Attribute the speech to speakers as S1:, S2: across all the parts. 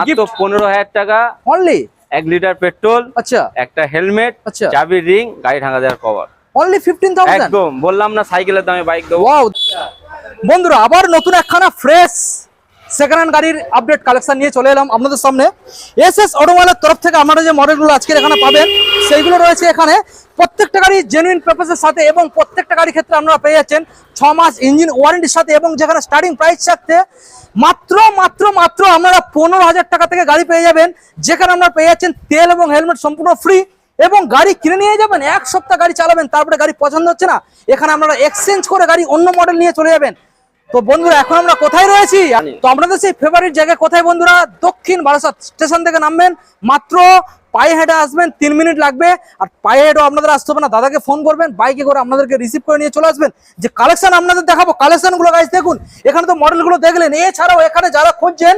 S1: মাত্র টাকা।
S2: অনলি
S1: এক লিটার পেট্রোল
S2: আচ্ছা।
S1: একটা হেলমেট
S2: আচ্ছা।
S1: চাবির রিং গাড়ি ঢাকা দেওয়ার কভার
S2: অনলি
S1: একদম বললাম না সাইকেলের দামে বাইক দেবো।
S2: বন্ধুরা আবার নতুন একখানা ফ্রেশ সেকেন্ড হ্যান্ড গাড়ির আপডেট কালেকশন নিয়ে চলে এলাম আপনাদের সামনে। এস এস অটোমোবাইলের তরফ থেকে আপনারা যে মডেলগুলো আজকে এখানে পাবেন, সেইগুলো রয়েছে এখানে। প্রত্যেকটা গাড়ি জেনুইন পারপাসের সাথে এবং প্রত্যেকটা গাড়ির ক্ষেত্রে আপনারা পেয়ে যাচ্ছেন ছ মাস ইঞ্জিন ওয়ারেন্টির সাথে এবং যেখানে স্টার্টিং প্রাইস থাকতে মাত্র মাত্র মাত্র আপনারা পনেরো হাজার টাকা থেকে গাড়ি পেয়ে যাবেন, যেখানে আপনারা পেয়ে যাচ্ছেন তেল এবং হেলমেট সম্পূর্ণ ফ্রি এবং গাড়ি কিনে নিয়ে যাবেন, এক সপ্তাহ গাড়ি চালাবেন, তারপরে গাড়ি পছন্দ হচ্ছে না, এখানে আপনারা এক্সচেঞ্জ করে গাড়ি অন্য মডেল নিয়ে চলে যাবেন। তো বন্ধুরা এখন আমরা কোথায় রয়েছি? তো আপনাদের সেই ফেভারিট জায়গা কোথায় বন্ধুরা? দক্ষিণ বারাসাত স্টেশন থেকে নামবেন। মাত্র পায়ে হেঁটে আসবেন তিন মিনিট লাগবে। আর পায়ে হেঁটেও আপনাদের আসতে হবে না। দাদাকে ফোন করবেন বাইকে করে আপনাদেরকে রিসিভ করে নিয়ে চলে আসবেন। যে কালেকশন আপনাদের দেখাবো কালেকশনগুলো গাইজ দেখুন। এখানে তো মডেলগুলো দেখলেন। এছাড়াও এখানে যারা খুঁজছেন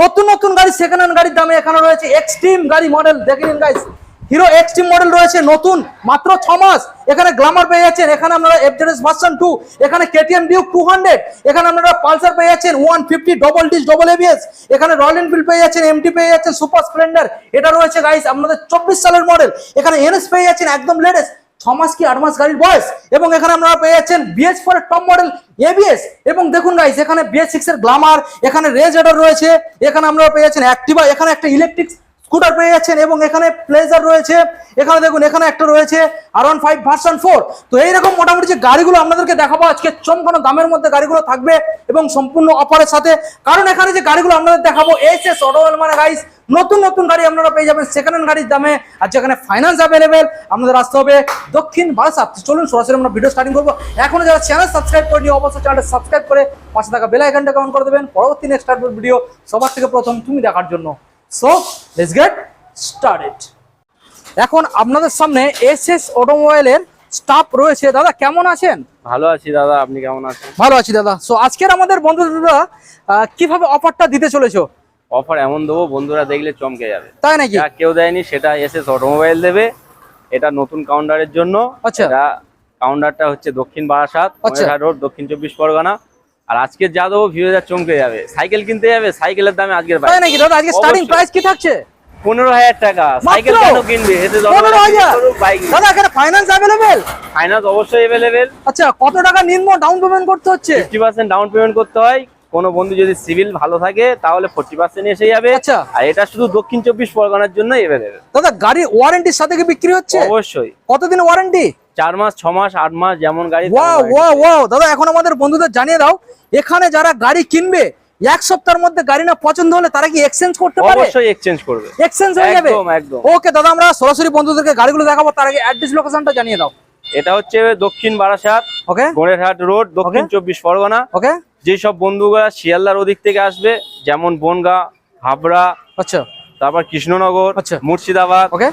S2: নতুন নতুন গাড়ি সেকেন্ড হ্যান্ড গাড়ির দামে এখানে রয়েছে এক্সট্রিম গাড়ি মডেল দেখলেন গাইজ হিরো এক্সট্রিম মডেল রয়েছে, নতুন, মাত্র ছ মাস। এখানে গ্লামার পেয়ে যাচ্ছেন, এখানে আপনারা এফজেডএস ভার্সন টু এখানে কেটিএম ডিউক টু হান্ড্রেড এখানে আপনারা পালসার পেয়ে যাচ্ছেন one fifty double disc double ABS এখানে রয়্যাল এনফিল্ড পেয়ে যাচ্ছেন এমটি পেয়ে যাচ্ছেন সুপার স্প্লেন্ডার এটা রয়েছে গাইস আপনাদের চব্বিশ সালের মডেল এখানে এনএস পেয়ে যাচ্ছেন, একদম লেটেস্ট ছ মাস কি আট মাস গাড়ির বয়স। এবং এখানে আপনারা পেয়ে যাচ্ছেন BS four top model ABS এবং দেখুন গাইস এখানে বিএস সিক্স এর গ্লামার এখানে রেজ এডার রয়েছে, এখানে আপনারা পেয়ে যাচ্ছেন অ্যাক্টিভা এখানে একটা ইলেকট্রিক স্কুটার পেয়ে যাচ্ছেন এবং এখানে প্লেজার রয়েছে। এখানে দেখুন, এখানে একটা রয়েছে R one five version four তো এইরকম মোটামুটি যে গাড়িগুলো আপনাদেরকে দেখাবো, আজকে চমকানো দামের মধ্যে গাড়িগুলো থাকবে এবং সম্পূর্ণ অফারের সাথে। কারণ এখানে যে গাড়িগুলো আপনাদের দেখাবো এস এস অটোওয়েল মানে গাইস নতুন নতুন গাড়ি আপনারা পেয়ে যাবেন সেকেন্ড হ্যান্ড গাড়ির দামে। আর যেখানে ফাইন্যান্স অ্যাভেলেবেল আপনাদের আসতে হবে দক্ষিণ বারাসাত চলুন, সরাসরি আমরা ভিডিও স্টার্টিং করব। এখনও যারা চ্যানেল সাবস্ক্রাইব করে নিয়ে অবশ্যই চ্যানেলটা সাবস্ক্রাইব করে পাশে থাকা বেল কমেন্ট করে দেবেন। পরবর্তী নেক্সট ভিডিও সবার থেকে প্রথম তুমি দেখার জন্য। সো লেটস গেট স্টার্টেড এখন আপনাদের সামনে এস এস অটোমোবাইলের স্টাফ রয়েছে। দাদা কেমন আছেন?
S1: ভালো আছি দাদা আপনি কেমন আছেন?
S2: ভালো আছি দাদা। সো আজকের আমাদের বন্ধুরা আহ, কীভাবে অফারটা দিতে চলেছো?
S1: অফার এমন দেবো বন্ধুরা দেখলে চমকে যাবে।
S2: তাই নাকি?
S1: যা কেউ দেয়নি সেটা এস এস অটোমোবাইল দেবে। এটা নতুন কাউন্টারের জন্য।
S2: আচ্ছা।
S1: কাউন্টারটা হচ্ছে দক্ষিণ বারাসাত
S2: আচ্ছা।
S1: রোড দক্ষিণ চব্বিশ পরগনা। আর আজকে যা দেবো ভিউজার চমকে যাবে। সাইকেল কিনতে যাবে সাইকেলের দামে আজকের
S2: নাকি দাদা? আজকে স্টার্টিং প্রাইস কি থাকছে?
S1: পনেরো হাজার টাকা। সাইকেল কেন কিনবে? এতে বাইক
S2: দাদা এখানে ফাইন্যান্স অ্যাভেলেবেল
S1: ফাইন্যান্স অবশ্যই অ্যাভেলেবেল
S2: আচ্ছা কত টাকা নিম্ন ডাউন পেমেন্ট করতে হচ্ছে?
S1: ফিফটি পার্সেন্ট ডাউন পেমেন্ট করতে হয়। কোনো বন্ধু যদি সিভিল ভালো থাকে তাহলে ফোর্টি পার্সেন্ট এসে যাবে।
S2: আচ্ছা।
S1: আর এটা শুধু দক্ষিণ চব্বিশ পরগনার জন্য অ্যাভেলেবেল
S2: দাদা গাড়ি ওয়ারেন্টির সাথে কি বিক্রি হচ্ছে?
S1: অবশ্যই।
S2: কতদিন ওয়ারেন্টি
S1: চার মাস ছ মাস আট মাস যেমন গাড়ি তেমন
S2: ওয়াও
S1: warranty।
S2: ওয়াও ওয়াও দাদা এখন আমাদের বন্ধুদের জানিয়ে দাও এখানে যারা গাড়ি কিনবে এক সপ্তাহের মধ্যে গাড়ি না পছন্দ হলে তারা কি এক্সচেঞ্জ করতে পারে?
S1: অবশ্যই এক্সচেঞ্জ করবে।
S2: এক্সচেঞ্জ হয়ে যাবে?
S1: একদম একদম।
S2: ওকে দাদা আমরা সরাসরি বন্ধুদেরকে গাড়িগুলো দেখাবো তার আগে অ্যাড্রেস লোকেশনটা জানিয়ে দাও।
S1: এটা হচ্ছে দক্ষিণ বারাসাত
S2: ওকে
S1: গোড়েরহাট রোড দক্ষিণ চব্বিশ পরগনা।
S2: ওকে
S1: যেসব বন্ধুরা শিয়ালদার ওদিক থেকে আসবে যেমন বনগা হাবড়া
S2: আচ্ছা।
S1: তারপর কৃষ্ণনগর
S2: আচ্ছা।
S1: মুর্শিদাবাদ
S2: ওকে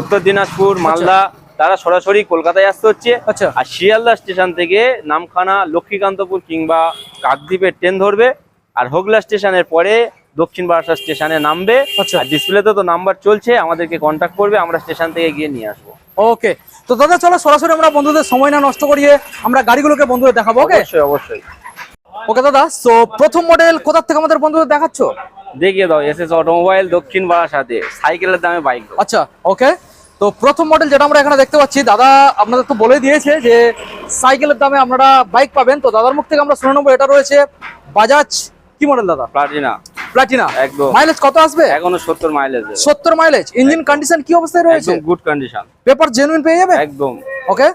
S1: উত্তর দিনাজপুর মালদা তারা সরাসরি কলকাতায় আসতে হচ্ছে।
S2: আচ্ছা।
S1: আর শিয়ালদা স্টেশন থেকে নামখানা লক্ষ্মীকান্তপুর কিংবা কাকদ্বীপের ট্রেন ধরবে আর হোগলা স্টেশনের পরে দক্ষিণ বারাসা স্টেশনে নামবে।
S2: আচ্ছা।
S1: আর ডিসপ্লেতে তো নাম্বার চলছে আমাদেরকে কন্ট্যাক্ট করবে আমরা স্টেশন থেকে গিয়ে নিয়ে আসব।
S2: ওকে তো দাদা চলো সরাসরি আমরা বন্ধুদের সময় না নষ্ট করিয়ে আমরা গাড়িগুলোকে বন্ধুদের দেখাবো ওকে
S1: অবশ্যই অবশ্যই।
S2: ওকে দাদা সো প্রথম মডেল কোথা থেকে আমাদের বন্ধুদের দেখাচ্ছ?
S1: দেখিয়ে দাও এস এস অটোমোবাইল দক্ষিণ বারাসাতে সাইকেলের দামে বাইক
S2: আচ্ছা ওকে তো প্রথম মডেল যেটা আমরা এখানে দেখতে পাচ্ছি দাদা আপনাদের তো বলে দিয়েছে যে সাইকেলের দামে আপনারা বাইক পাবেন। তো দাদার মুখ থেকে আমরা শুনে নেব এটা রয়েছে বাজাজ কি মডেল দাদা?
S1: প্লাটিনা
S2: প্লাটিনা
S1: একদম।
S2: মাইলেজ কত আসবে?
S1: এখনও সত্তর মাইলেজ
S2: সত্তর মাইলেজ ইঞ্জিন কন্ডিশন কি অবস্থায় রয়েছে?
S1: একদম গুড কন্ডিশন
S2: পেপার জেনুইন পেয়ে যাবে?
S1: একদম।
S2: ওকে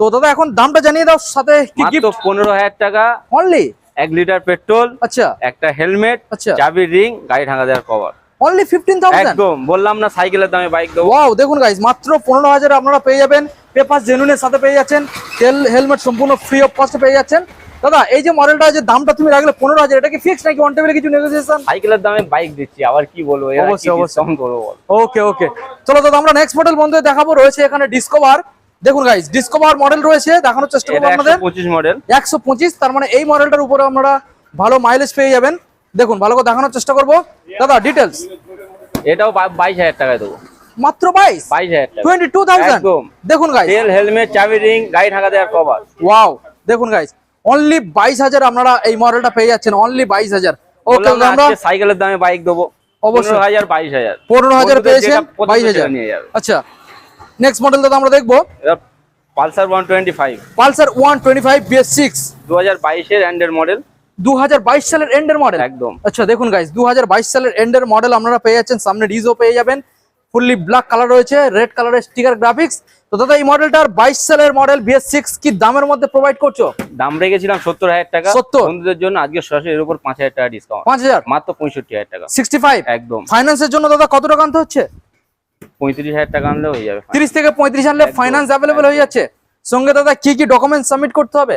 S2: তো দাদা এখন দামটা জানিয়ে দাও সাথে কি
S1: মাত্র
S2: গিফট
S1: পনেরো হাজার টাকা।
S2: অনলি
S1: এক লিটার পেট্রোল
S2: আচ্ছা।
S1: একটা হেলমেট
S2: আচ্ছা।
S1: চাবির রিং গাড়ি ঢাকা দেওয়ার কভার
S2: অনলি ফিফটিন থাউজেন্ড
S1: একদম বললাম না সাইকেলের দামে বাইক দেবো।
S2: ওয়াও দেখুন গাইজ মাত্র পনেরো হাজার আপনারা পেয়ে যাবেন। পেপার জেনুইনের সাথে পেয়ে যাচ্ছেন। তেল হেলমেট সম্পূর্ণ ফ্রি অফ কস্টে পেয়ে যাচ্ছেন। দাদা এই যে মডেলটা যে দামটা তুমি রাখলে পনেরো হাজার এটা কি ফিক্স নাকি অন টেবিলে কিছু নেগোসিয়েশন
S1: সাইকেলের দামে বাইক দিচ্ছি আবার কি বলব? এরা
S2: অবশ্যই,
S1: কি
S2: অবশ্যই।
S1: discount করব
S2: ওকে ওকে চলো দাদা আমরা নেক্সট মডেল বন্ধু দেখাবো। রয়েছে এখানে ডিসকভার দেখুন গাইজ ডিসকভার মডেল রয়েছে দেখানোর চেষ্টা করব আপনাদের।
S1: একশো পঁচিশ মডেল
S2: একশো পঁচিশ তার মানে এই মডেলটার উপরে আপনারা ভালো মাইলেজ পেয়ে যাবেন। দেখুন ভালো করে দেখানোর চেষ্টা করব। দাদা ডিটেলস
S1: এটাও বাইশ হাজার টাকায় দেবো।
S2: মাত্র বাইশ?
S1: বাইশ হাজার
S2: টোয়েন্টি টু থাউজেন্ড দেখুন গাইজ
S1: তেল হেলমেট চাবি রিং গাড়ি ঢাকা দেওয়ার কভার
S2: ওয়াও দেখুন গাইজ অনলি বাইশ হাজার আপনারা এই মডেলটা পেয়ে যাচ্ছেন অনলি বাইশ হাজার। ওকে আমরা
S1: সাইকেলের দামে বাইক দেবো।
S2: অবশ্যই।
S1: হাজার বাইশ হাজার।
S2: পনেরো হাজার পেয়েছেন বাইশ হাজার।
S1: নিয়ে যাবে।
S2: আচ্ছা নেক্সট মডেল দাদা আমরা দেখব।
S1: Pulsar one twenty five
S2: Pulsar one twenty five BS six
S1: দু হাজার বাইশের অ্যান্ডের মডেল
S2: দু হাজার বাইশ সালের এন্ডের মডেল
S1: একদম।
S2: আচ্ছা দেখুন গাইস দু হাজার বাইশ সালের এন্ডের মডেল আপনারা পেয়ে যাচ্ছেন সামনে ডিজও পেয়ে যাবেন ফুললি ব্ল্যাক কালার রয়েছে রেড কালারের স্টিকার গ্রাফিক্স তো দাদা এই মডেলটার বাইশ সালের মডেল বিএস সিক্স কি দামের মধ্যে প্রোভাইড করছ?
S1: দাম রেখেছিলাম সত্তর হাজার টাকা।
S2: 70
S1: বন্ধুদের জন্য আজকে সরাসরি এর উপর পাঁচ হাজার টাকা ডিসকাউন্ট
S2: পাঁচ হাজার?
S1: মাত্র পঁয়ষট্টি হাজার টাকা।
S2: সিক্সটি ফাইভ
S1: একদম
S2: ফাইন্যান্সের জন্য দাদা কত টাকা আনতে হচ্ছে?
S1: পঁয়ত্রিশ হাজার টাকা আনলে হয়ে যাবে।
S2: তিরিশ থেকে পঁয়ত্রিশ আনলে
S1: একদম,
S2: ফাইন্যান্স অ্যাভেলেবেল হয়ে যাচ্ছে। সঙ্গে দাদা কি কি ডকুমেন্ট সাবমিট করতে হবে?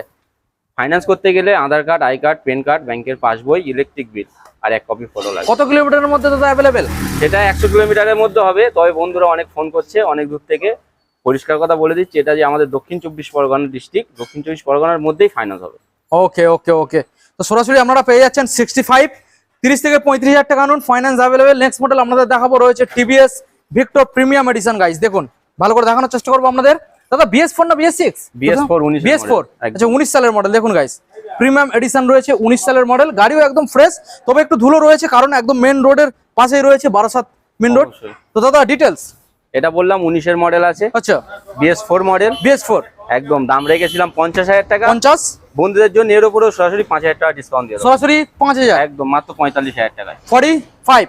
S1: ফাইন্যান্স করতে গেলে Aadhaar card I card PAN card ব্যাংকের পাসবই ইলেকট্রিক বিল আর এক কপি ফটো লাগে
S2: কত কিলোমিটারের মধ্যে দাদা অ্যাভেলেবেল
S1: সেটা একশো কিলোমিটারের মধ্যে হবে তবে বন্ধুরা অনেক ফোন করছে অনেক দূর থেকে। পরিষ্কার কথা বলে দিচ্ছি এটা যে আমাদের দক্ষিণ চব্বিশ পরগনা ডিস্ট্রিক্ট দক্ষিণ চব্বিশ পরগনার মধ্যেই ফাইন্যান্স হবে।
S2: ওকে ওকে ওকে তো সরাসরি আপনারা পেয়ে যাচ্ছেন সিক্সটি ফাইভ তিরিশ থেকে পঁয়ত্রিশ হাজার টাকা আনুন ফাইন্যান্স অ্যাভেলেবেল নেক্সট মডেল আপনাদের দেখাবো রয়েছে TVS Victor premium edition guys দেখুন ভালো করে দেখানোর চেষ্টা করব আপনাদের। দাদা বিএস ফোর না BS six
S1: BS4 19
S2: BS four আচ্ছা উনিশ সালের মডেল দেখুন গাইস প্রিমিয়াম এডিশন রয়েছে উনিশ সালের মডেল গাড়িও একদম ফ্রেশ তবে একটু ধুলো রয়েছে কারণ একদম মেন রোডের পাশেই রয়েছে বারাসাত মেন রোড তো দাদা ডিটেলস
S1: এটা বললাম উনিশের মডেল আছে।
S2: আচ্ছা।
S1: BS four model
S2: BS four
S1: একদম দাম রেখেছিলাম পঞ্চাশ হাজার টাকা।
S2: পঞ্চাশ?
S1: বন্ধুদের জন্য এর উপরেও সরাসরি পাঁচ হাজার টাকা ডিসকাউন্ট দিয়ে
S2: সরাসরি পাঁচ হাজার?
S1: একদম মাত্র পঁয়তাল্লিশ হাজার টাকা
S2: ফর্টি ফাইভ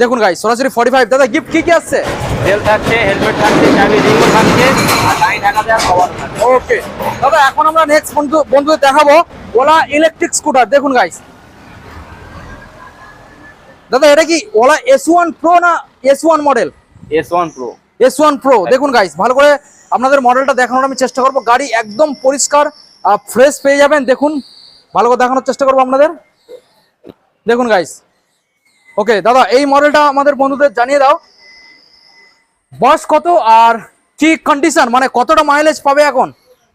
S2: দেখুন গাইস সরাসরি ফর্টি ফাইভ দাদা গিফট কি কি আসছে?
S1: তেল থাকছে হেলমেট থাকছে চাবি রিংও থাকছে আর গাড়ি ঢাকা দেওয়ার কভার থাকছে
S2: ওকে। দাদা এখন আমরা নেক্সট বন্ধু বন্ধুদের দেখাবো ওলা ইলেকট্রিক স্কুটার দেখুন গাইস দাদা এটা কি ওলা এস ওয়ান প্রো না S one model
S1: S one pro
S2: S one pro দেখুন গাইস ভালো করে আপনাদের মডেলটা দেখানোর আমি চেষ্টা করব। গাড়ি একদম পরিষ্কার ফ্রেশ পেয়ে যাবেন। দেখুন ভালো করে দেখানোর চেষ্টা করব আপনাদের। দেখুন গাইস ওকে দাদা এই মডেলটা আমাদের বন্ধুদের জানিয়ে দাও। বয়স কত আর কি কন্ডিশন মানে কতটা মাইলেজ পাবে এখন?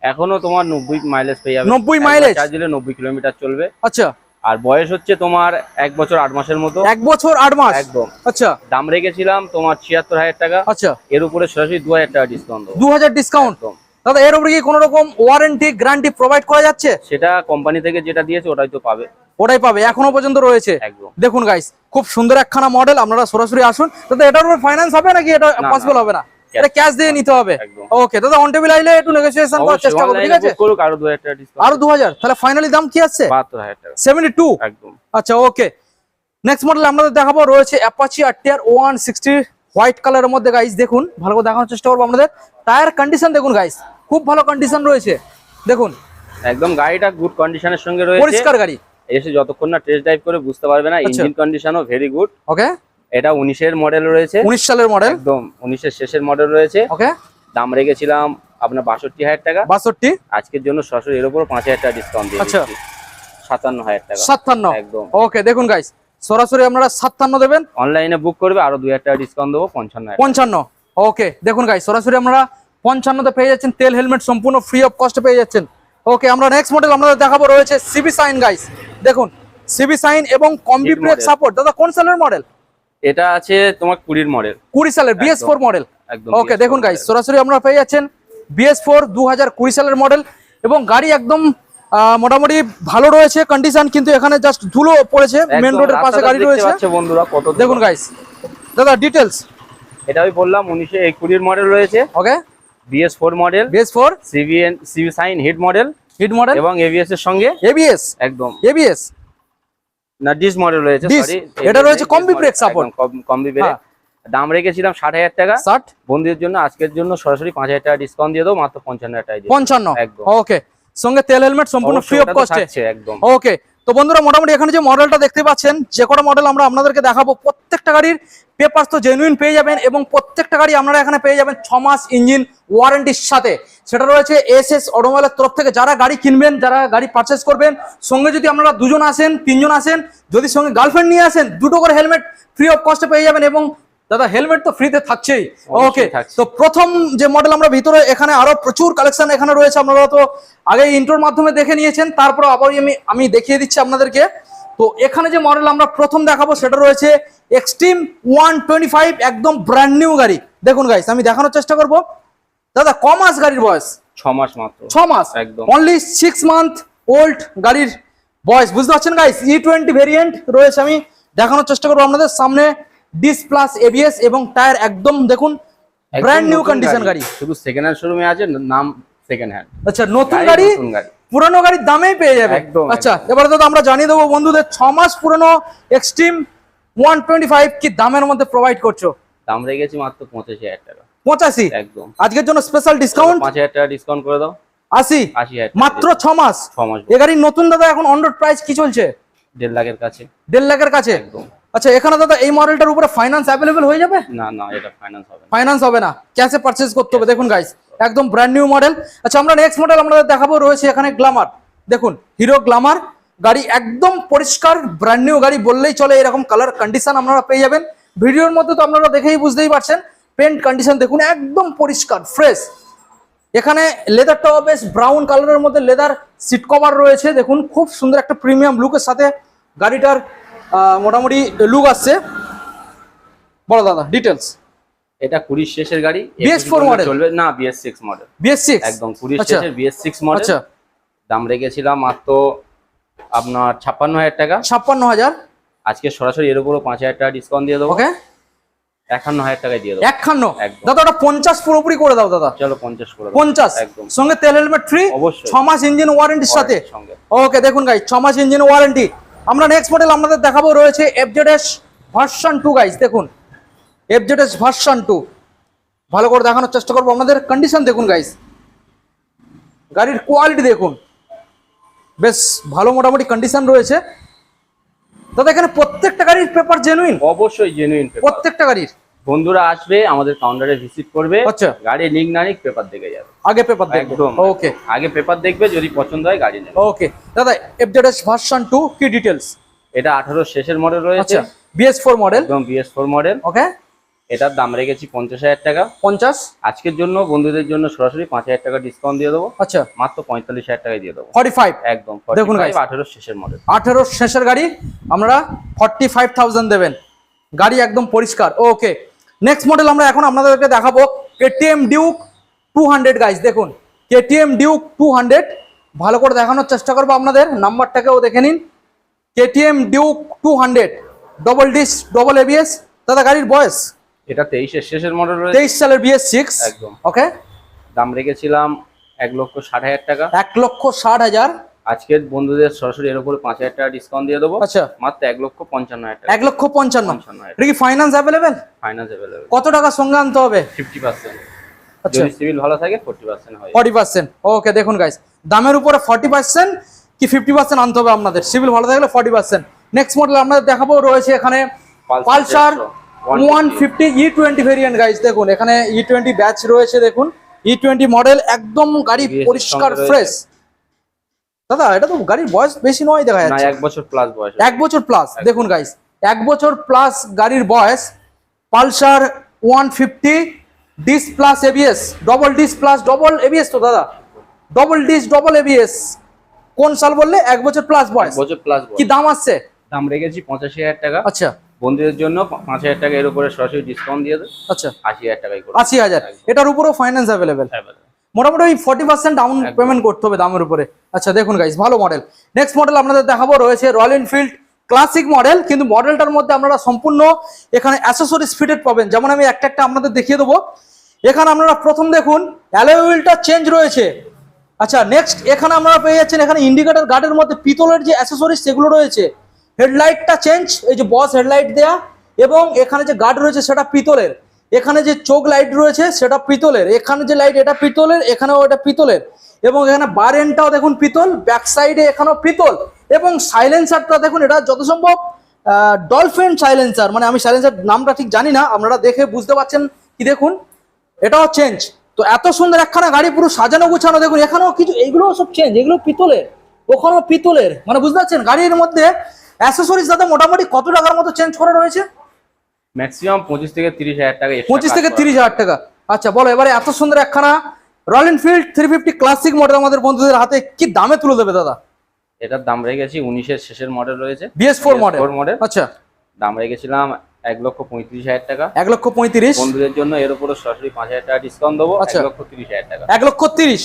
S1: এখনও তোমার নব্বই মাইলেজ পেয়ে যাবে।
S2: নব্বই মাইলেজ
S1: চার্জ দিলে নব্বই কিলোমিটার চলবে।
S2: আচ্ছা।
S1: আর বয়স হচ্ছে তোমার এক বছর আট মাসের মতো।
S2: এক বছর আট মাস?
S1: একদম।
S2: আচ্ছা।
S1: দাম রেখেছিলাম তোমার ছিয়াত্তর হাজার টাকা।
S2: আচ্ছা।
S1: এর উপরে সরাসরি দু হাজার টাকা ডিসকাউন্ট
S2: দু হাজার ডিসকাউন্ট দাদা এর উপরে কি কোনো রকম ওয়ারেন্টি গ্যারান্টি প্রোভাইড করা যাচ্ছে?
S1: সেটা কোম্পানি থেকে যেটা দিয়েছে ওটাই তো পাবে।
S2: ওটাই পাবে এখনও পর্যন্ত রয়েছে। দেখুন গাইস খুব সুন্দর একখানা মডেল আপনারা সরাসরি আসুন। দাদা এটার উপর ফাইন্যান্স হবে নাকি এটা পসিবল হবে না? এটা ক্যাশ দিয়ে নিতে হবে। ওকে দাদা অন টেবিল আইলে একটু নেগোসিয়েশন করার চেষ্টা করব ঠিক আছে?
S1: করুক আরও দু হাজার টাকা ডিসকাউন্ট
S2: আরও দু হাজার তাহলে ফাইনালি দাম কি আছে
S1: বাহাত্তর হাজার টাকা।
S2: সেভেন্টি টু
S1: একদম।
S2: আচ্ছা ওকে নেক্সট মডেল আপনাদের দেখাবো রয়েছে Apache RTR one sixty white কালারের মধ্যে গাইস দেখুন ভালো করে দেখানোর চেষ্টা করব আপনাদের। টায়ার কন্ডিশন দেখুন গাইস খুব ভালো কন্ডিশন রয়েছে। দেখুন।
S1: একদম গাড়িটা গুড কন্ডিশনের সঙ্গে রয়েছে।
S2: পরিষ্কার গাড়ি।
S1: এসে যতক্ষণ না টেস্ট ড্রাইভ করে বুঝতে পারবে না। ইঞ্জিন কন্ডিশনও ভেরি গুড
S2: ওকে
S1: এটা উনিশের মডেল রয়েছে।
S2: উনিশ সালের মডেল
S1: একদম উনিশের শেষের মডেল রয়েছে।
S2: ওকে
S1: দাম রেখেছিলাম আপনার বাষট্টি হাজার টাকা।
S2: বাষট্টি।
S1: আজকের জন্য সরাসরি এর উপর পাঁচ হাজার টাকা ডিসকাউন্ট দিয়ে
S2: আচ্ছা।
S1: দিচ্ছি। সাতান্ন হাজার টাকা।
S2: সাতান্ন।
S1: একদম।
S2: ওকে দেখুন গাইস সরাসরি আপনারা সাতান্ন দেবেন।
S1: অনলাইনে বুক করবে আরও দুই হাজার টাকা ডিসকাউন্ট দেবো পঞ্চান্ন
S2: পঞ্চান্ন। ওকে দেখুন গাইস সরাসরি আপনারা পঞ্চান্নতে পেয়ে যাচ্ছেন তেল হেলমেট সম্পূর্ণ ফ্রি অফ কস্টে পেয়ে যাচ্ছেন। ওকে আমরা নেক্সট মডেল আপনাদের দেখাবো রয়েছে সিবি সাইন গাইস দেখুন সিবি সাইন এবং কম্বি ব্রেক সাপোর্ট দাদা কোন সালের মডেল
S1: এটা আছে তোমার কুড়ির মডেল
S2: কুড়ি সালের বিএস ফোর মডেল
S1: একদম
S2: ওকে দেখুন গাইস সরাসরি আপনারা পেয়ে যাচ্ছেন বিএস ফোর দু হাজার কুড়ি সালের মডেল এবং গাড়ি একদম মোটামুটি ভালো রয়েছে কন্ডিশন কিন্তু এখানে জাস্ট ধুলো পড়েছে মেন রোডের পাশে গাড়ি রয়েছে।
S1: বন্ধুরা কত
S2: দেখুন গাইস দাদা ডিটেলস
S1: এটা আমি বললাম উনিশে এই কুড়ির মডেল রয়েছে
S2: okay
S1: BS four model
S2: BS four
S1: সিভিএন CB Shine hit model
S2: hit model
S1: এবং এবিএস এর সঙ্গে
S2: এবিএস
S1: একদম।
S2: এবিএস
S1: না ডিস মডেল রয়েছে সরি
S2: এটা রয়েছে combi brake support।
S1: Combi brake. দাম রেখেছিলাম ষাট হাজার টাকা।
S2: ষাট।
S1: বন্ধুদের জন্য আজকের জন্য সরাসরি পাঁচ হাজার টাকা ডিসকাউন্ট দিয়ে দেবো মাত্র পঞ্চান্ন হাজার টাকা
S2: পঞ্চান্ন।
S1: একদম।
S2: ওকে সঙ্গে তেল হেলমেট সম্পূর্ণ ফ্রি অফ কস্টে
S1: একদম।
S2: ওকে তো বন্ধুরা মোটামুটি এখানে যে মডেলটা দেখতে পাচ্ছেন যে কটা মডেল আমরা আপনাদেরকে দেখাবো প্রত্যেকটা গাড়ির পেপারস তো জেনুইন পেয়ে যাবেন এবং প্রত্যেকটা গাড়ি আপনারা এখানে পেয়ে যাবেন ছ মাস ইঞ্জিন ওয়ারেন্টির সাথে। সেটা রয়েছে এস এস অটোমোবাইলের তরফ থেকে। যারা গাড়ি কিনবেন যারা গাড়ি পারচেস করবেন সঙ্গে যদি আপনারা দুজন আসেন তিনজন আসেন যদি সঙ্গে গার্লফ্রেন্ড নিয়ে আসেন দুটো করে হেলমেট ফ্রি অফ কস্টে পেয়ে যাবেন এবং দাদা হেলমেট তো ফ্রিতে থাকছেই। ওকে। তো প্রথম যে মডেল আমরা ভিতরে এখানে আরও প্রচুর কালেকশন এখানে রয়েছে আপনারা তো আগে ইন্টোর মাধ্যমে দেখে নিয়েছেন তারপর আবার আমি আমি দেখিয়ে দিচ্ছি আপনাদেরকে। তো এখানে যে মডেল আমরা প্রথম দেখাবো সেটা রয়েছে এক্সট্রিম ওয়ান একদম ব্র্যান্ড নিউ গাড়ি। দেখুন গাইস আমি দেখানোর চেষ্টা করব। দাদা ক মাস গাড়ির বয়স?
S1: ছ মাস মাত্র।
S2: ছ মাস?
S1: একদম।
S2: অনলি সিক্স মান্থ ওল্ড গাড়ির বয়স। বুঝতে পারছেন গাইস ই টোয়েন্টি ভেরিয়েন্ট রয়েছে আমি দেখানোর চেষ্টা করব আপনাদের। সামনে ডিস প্লাস এবিএস এবং টায়ার একদম দেখুন ব্র্যান্ড নিউ কন্ডিশন গাড়ি।
S1: শুধু সেকেন্ড হ্যান্ড শোরুমে আছে নাম সেকেন্ড হ্যান্ড
S2: আচ্ছা নতুন গাড়ি পুরনো গাড়ির দামেই পেয়ে যাবে।
S1: একদম,
S2: আচ্ছা এবারে দাদা আমরা জানিয়ে দেবো বন্ধুদের ছ মাস পুরনো এক্সট্রিম ওয়ান টোয়েন্টি ফাইভ কি দামের মধ্যে প্রোভাইড করছ?
S1: দাম রেখেছি মাত্র পঁচাশি হাজার টাকা।
S2: পঁচাশি?
S1: একদম।
S2: আজকের জন্য স্পেশাল ডিসকাউন্ট
S1: পাঁচ হাজার টাকা ডিসকাউন্ট করে দাও।
S2: আশি?
S1: আশি
S2: মাত্র ছ মাস?
S1: ছ মাস।
S2: এ গাড়ির নতুন দাদা এখন অন রোড প্রাইস কি চলছে?
S1: দেড় লাখের কাছে।
S2: দেড় লাখের কাছে?
S1: একদম।
S2: আচ্ছা এখানে দাদা এই মডেলটার উপরে ফাইন্যান্স অ্যাভেলেবেল হয়ে যাবে?
S1: না না এটা ফাইন্যান্স হবে না।
S2: ফাইন্যান্স হবে না। ক্যাশে পারচেজ করতে হবে। দেখুন গাইস একদম ব্র্যান্ড নিউ মডেল আচ্ছা আমরা নেক্সট মডেল আমরা দেখাবো। রয়েছে এখানে গ্লামার দেখুন হিরো গ্লামার গাড়ি একদম পরিষ্কার ব্র্যান্ড নিউ গাড়ি বললেই চলে এরকম কালার কন্ডিশন আপনারা পেয়ে যাবেন। ভিডিওর মধ্যে তো আপনারা দেখেই বুঝতেই পারছেন। পেন্ট কন্ডিশন দেখুন একদম পরিষ্কার ফ্রেশ এখানে লেদারটাও বেশ ব্রাউন কালারের মধ্যে লেদার সিট কভার রয়েছে। দেখুন খুব সুন্দর একটা প্রিমিয়াম লুকের সাথে গাড়িটার মোটামুটি লুক আসছে। বলো দাদা ডিটেলস
S1: এটা কুড়ির শেষের গাড়ি
S2: BS4
S1: একটু
S2: model?
S1: চলবে। না BS six model
S2: BS six
S1: একদম কুড়ির
S2: আচ্ছা।
S1: শেষের বিএস সিক্স মডেল
S2: আচ্ছা।
S1: দাম রেখেছিলাম মাত্র আপনার ছাপ্পান্ন হাজার টাকা।
S2: ছাপ্পান্ন হাজার?
S1: আজকে সরাসরি এর উপরও পাঁচ হাজার টাকা ডিসকাউন্ট দিয়ে দেবো।
S2: ওকে।
S1: একান্ন হাজার টাকায় দিয়ে দেবো।
S2: একখান্ন
S1: একদম।
S2: দাদা ওটা পঞ্চাশ পুরোপুরি করে দাও দাদা।
S1: চলো পঞ্চাশ করে দেবো।
S2: পঞ্চাশ?
S1: একদম।
S2: সঙ্গে তেল হেলমেট ফ্রি
S1: অবশ্যই।
S2: ছ মাস ইঞ্জিন ওয়ারেন্টির সাথে?
S1: সঙ্গে।
S2: ওকে দেখুন গাইজ ছ মাস ইঞ্জিন ওয়ারেন্টি আমরা নেক্সট মডেল আপনাদের দেখাবো রয়েছে এফজেডএস ভার্সন টু গাইজ দেখুন। এফজেডএস ভার্সন টু ভালো করে দেখানোর চেষ্টা করব। আপনাদের কন্ডিশন দেখুন গাইজ গাড়ির কোয়ালিটি দেখুন। বেশ ভালো মোটামুটি কন্ডিশন রয়েছে। দাদা এখানে প্রত্যেকটা গাড়ির পেপার জেনুইন
S1: অবশ্যই জেনুইন
S2: প্রত্যেকটা গাড়ির।
S1: বন্ধুরা আসবে আমাদের কাউন্টারে ভিজিট করবে।
S2: আচ্ছা।
S1: গাড়ি নিক না পেপার দেখে যাবে।
S2: আগে পেপার দেখব। ওকে
S1: আগে পেপার দেখবে যদি পছন্দ হয় গাড়ি নেবে।
S2: ওকে দাদা এফজেডএস ভার্সন টু কি ডিটেলস
S1: এটা আঠারো শেষের মডেল রয়েছে।
S2: আচ্ছা। বিএস ফোর মডেল
S1: একদম বিএস ফোর মডেল
S2: ওকে
S1: এটার দাম রেখেছি পঞ্চাশ হাজার টাকা।
S2: পঞ্চাশ?
S1: আজকের জন্য বন্ধুদের জন্য সরাসরি পাঁচ হাজার টাকা ডিসকাউন্ট দিয়ে দেবো।
S2: আচ্ছা।
S1: মাত্র পঁয়তাল্লিশ হাজার টাকায় দিয়ে দেবো।
S2: ফর্টি ফাইভ
S1: একদম।
S2: দেখুন।
S1: আঠেরো শেষের মডেল
S2: আঠেরো শেষের গাড়ি আমরা ফর্টি ফাইভ থাউজেন্ড দেবেন। গাড়ি একদম পরিষ্কার। ওকে নেক্সট মডেল আমরা এখন আপনাদেরকে দেখাবো KTM Duke two hundred guys দেখুন। কেটিএম ডিউক টু হান্ড্রেড ভালো করে দেখানোর চেষ্টা করব আপনাদের নাম্বারটাকেও দেখে নিন। KTM Duke two hundred double disc double ABS দাদা গাড়ির বয়স?
S1: এটা তেইশের শেষের মডেল
S2: তেইশ সালের বিএস সিক্স
S1: একদম।
S2: ওকে
S1: দাম রেখেছিলাম এক লক্ষ ষাট হাজার টাকা।
S2: এক লক্ষ ষাট হাজার।
S1: আজকের বন্ধুদের সরাসরি এর উপরে পাঁচ হাজার টাকা ডিসকাউন্ট দিয়ে দেবো।
S2: আচ্ছা।
S1: মাত্র এক লক্ষ পঞ্চান্ন হাজার টাকা।
S2: এক লক্ষ পঞ্চান্ন। এটা কি ফাইন্যান্স অ্যাভেলেবেল
S1: ফাইন্যান্স অ্যাভেলেবেল
S2: কত টাকা সঙ্গে আনতে হবে?
S1: ফিফটি পার্সেন্ট
S2: আচ্ছা।
S1: যদি সিভিল ভালো থাকে ফোর্টি পার্সেন্ট হয়
S2: ফর্টি পার্সেন্ট ওকে দেখুন গাইস দামের উপরে ফর্টি পার্সেন্ট কি ফিফটি পার্সেন্ট আনতে হবে আপনাদের? সিভিল ভালো থাকলে ফর্টি পার্সেন্ট নেক্সট মডেল আপনাদের দেখাবো রয়েছে এখানে Pulsar one fifty E twenty variant guys দেখুন এখানে ই টোয়েন্টি ব্যাচ রয়েছে দেখুন। ই টোয়েন্টি মডেল একদম গাড়ি পরিষ্কার ফ্রেশ দাদা এটা তো গাড়ির বয়স বেশি নয় দেখা
S1: না
S2: যাচ্ছে।
S1: এক বছর প্লাস বয়স
S2: এক বছর প্লাস দেখুন গাইস এক বছর প্লাস গাড়ির বয়স Pulsar one fifty disc plus ABS double disc plus double ABS তো দাদা। ডবল ডিস ডবল এবিএস কোন সাল বললে? এক বছর প্লাস বয়স।
S1: বছর প্লাস
S2: কি দাম আসছে?
S1: দাম রেখেছি পঁচাশি হাজার টাকা।
S2: আচ্ছা।
S1: বন্ধুদের জন্য পাঁচ হাজার টাকা এর উপরে সরাসরি ডিসকাউন্ট দিয়ে দেয়
S2: আচ্ছা।
S1: আশি হাজার টাকাই
S2: আশি হাজার। এটার উপরেও ফাইন্যান্স অ্যাভেলেবেল মোটামুটি ওই ফর্টি পার্সেন্ট ডাউন পেমেন্ট করতে হবে দামের উপরে। আচ্ছা দেখুন গাইস ভালো মডেল নেক্সট মডেল আপনাদের দেখাবো রয়েছে রয়্যাল এনফিল্ড ক্লাসিক মডেল কিন্তু মডেলটার মধ্যে আপনারা সম্পূর্ণ এখানে অ্যাসেসরিজ ফিটেড পাবেন। যেমন আমি একটা একটা আপনাদের দেখিয়ে দেবো। এখানে আপনারা প্রথম দেখুন অ্যালয় হুইলটা চেঞ্জ রয়েছে। আচ্ছা নেক্সট এখানে আপনারা পেয়ে যাচ্ছেন এখানে ইন্ডিকেটর গার্ডের মধ্যে পিতলের যে অ্যাসেসরিজ সেগুলো রয়েছে। হেডলাইটটা চেঞ্জ এই যে বস হেডলাইট দেয়া এবং এখানে যে গার্ড রয়েছে সেটা পিতলের। এখানে যে চোখ লাইট রয়েছে, সেটা পিতলের। এখানে যে লাইট এটা পিতলের, এখানেও এটা পিতলের। এবং এখানে বার এন্ডটাও দেখুন পিতল ব্যাক সাইডে এখানেও পিতল। এবং সাইলেন্সারটা দেখুন, এটা যত সম্ভব ডলফিন সাইলেন্সার মানে আমি সাইলেন্সার নামটা ঠিক জানি না, আপনারা দেখে বুঝতে পারছেন কি দেখুন? এটাও চেঞ্জ তো এত সুন্দর একখানা গাড়ি পুরো সাজানো গুছানো দেখুন, এখানেও কিছু এগুলো সব চেঞ্জ এগুলো পিতলের। ওখানেও পিতলের। মানে বুঝতে পারছেন, গাড়ির মধ্যে অ্যাসেসরিজ দাদা মোটামুটি কত টাকার মতো চেঞ্জ করা রয়েছে?
S1: ম্যাক্সিমাম পঁচিশ থেকে তিরিশ হাজার টাকা
S2: পঁচিশ থেকে তিরিশ হাজার টাকা। আচ্ছা বলো এবারে এত সুন্দর একখানা Royal Enfield three fifty Classic model আমাদের বন্ধুদের হাতে কি দামে তুলে দেবে দাদা?
S1: এটার দাম রেখেছি উনিশের শেষের মডেল রয়েছে।
S2: বিএস ফোর মডেল
S1: মডেল
S2: আচ্ছা।
S1: দাম রেখেছিলাম এক লক্ষ পঁয়ত্রিশ হাজার টাকা।
S2: এক লক্ষ পঁয়ত্রিশ।
S1: বন্ধুদের জন্য এর উপরে সরাসরি পাঁচ হাজার টাকা ডিসকাউন্ট দেবো এক
S2: আচ্ছা।
S1: লক্ষ তিরিশ হাজার টাকা।
S2: এক লক্ষ তিরিশ।